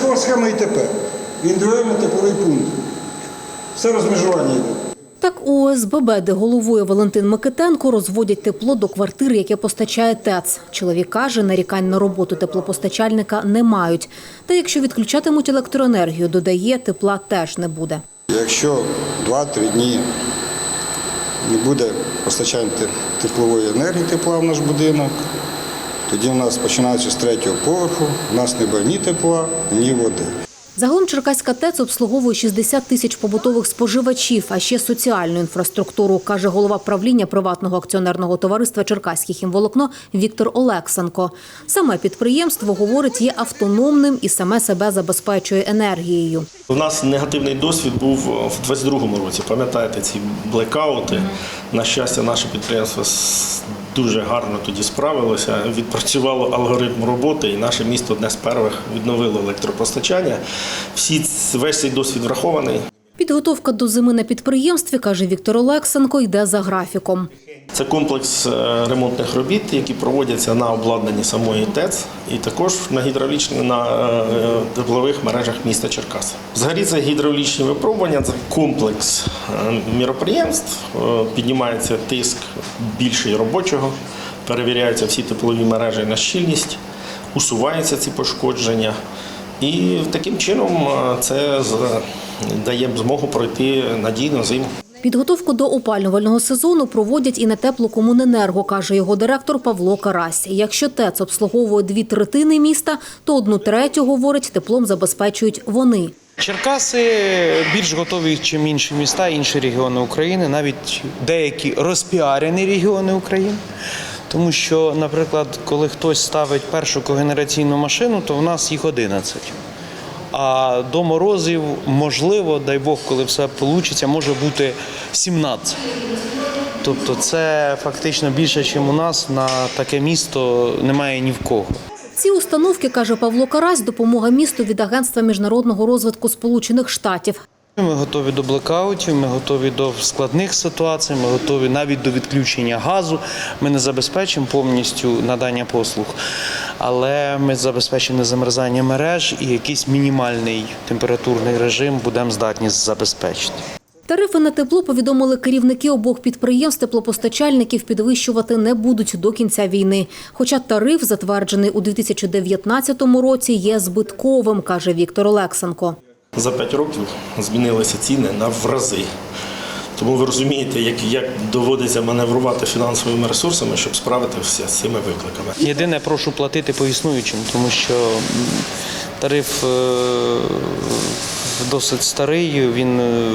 такова схема і тепер. Індивідуальний тепловий пункт. Все розмежування йде. Так у ОСББ, де головує Валентин Микитенко, розводять тепло до квартир, яке постачає ТЕЦ. Чоловік каже, нарікань на роботу теплопостачальника не мають. Та якщо відключатимуть електроенергію, додає, тепла теж не буде. Якщо 2-3 дні не буде постачання теплової енергії тепла в наш будинок, тоді в нас починаючи з третього поверху, у нас не буде ні тепла, ні води. Загалом Черкаська ТЕЦ обслуговує 60 тисяч побутових споживачів, а ще соціальну інфраструктуру, каже голова правління приватного акціонерного товариства Черкаське хімволокно Віктор Олексенко. Саме підприємство, говорить, є автономним і саме себе забезпечує енергією. У нас негативний досвід був в 22-му році. Пам'ятаєте ці блекаути? На щастя, наше підприємство дуже гарно тоді справилося, відпрацювало алгоритм роботи, і наше місто одне з перших відновило електропостачання. Всі весь цей досвід врахований. Підготовка до зими на підприємстві, каже Віктор Олексенко, йде за графіком. Це комплекс е, ремонтних робіт, які проводяться на обладнанні самої ТЕЦ і також на гідравлічних на е, теплових мережах міста Черкас. Взагалі це гідравлічні випробування, це комплекс е, міроприємств, піднімається тиск більший робочого, перевіряються всі теплові мережі на щільність, усуваються ці пошкодження. І таким чином це дає змогу пройти надійно зиму. Підготовку до опалювального сезону проводять і на теплокомуненерго, каже його директор Павло Карась. Якщо ТЕЦ обслуговує дві третини міста, то одну третю, говорить, теплом забезпечують вони. Черкаси більш готові, ніж інші міста, інші регіони України, навіть деякі розпіарені регіони України. Тому що, наприклад, коли хтось ставить першу когенераційну машину, то в нас їх 11. А до морозів, можливо, дай Бог, коли все вийде, може бути 17. Тобто це фактично більше, ніж у нас на таке місто немає ні в кого. Ці установки, каже Павло Карась, допомога місту від Агентства міжнародного розвитку Сполучених Штатів. Ми готові до блекаутів, ми готові до складних ситуацій, ми готові навіть до відключення газу. Ми не забезпечимо повністю надання послуг, але ми забезпечимо замерзання мереж і якийсь мінімальний температурний режим будемо здатні забезпечити. Тарифи на тепло повідомили керівники обох підприємств теплопостачальників підвищувати не будуть до кінця війни. Хоча тариф, затверджений у 2019 році, є збитковим, каже Віктор Олексенко. За 5 років змінилися ціни на в рази. Тому ви розумієте, як, як доводиться маневрувати фінансовими ресурсами, щоб справитися з цими викликами. Єдине, прошу платити по існуючим, тому що тариф е, досить старий, він е,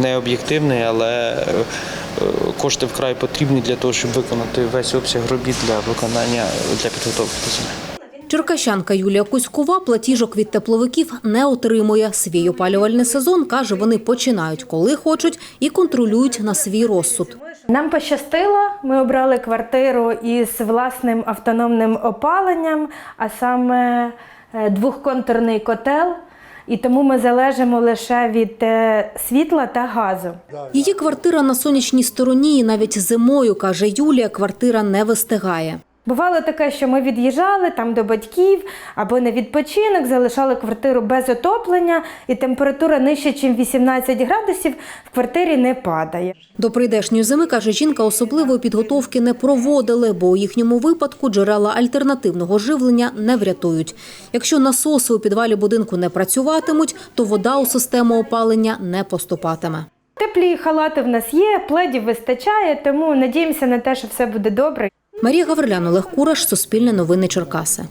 не об'єктивний, але е, кошти вкрай потрібні для того, щоб виконати весь обсяг робіт для виконання для підготовки до зими. Черкащанка Юлія Кузькова платіжок від тепловиків не отримує. Свій опалювальний сезон, каже, вони починають коли хочуть і контролюють на свій розсуд. Нам пощастило, ми обрали квартиру із власним автономним опаленням, а саме е, двохконтурний котел. І тому ми залежимо лише від е, світла та газу. Її квартира на сонячній стороні, і навіть зимою, каже Юлія, квартира не вистигає. Бувало таке, що ми від'їжджали там до батьків або на відпочинок, залишали квартиру без отоплення, і температура нижче, ніж 18 градусів, в квартирі не падає. До прийдешньої зими, каже жінка, особливої підготовки не проводили, бо у їхньому випадку джерела альтернативного живлення не врятують. Якщо насоси у підвалі будинку не працюватимуть, то вода у систему опалення не поступатиме. Теплі халати в нас є, пледів вистачає, тому надіємося на те, що все буде добре. Марія Гаврилян, Олег Кураш, Суспільне новини Черкаси.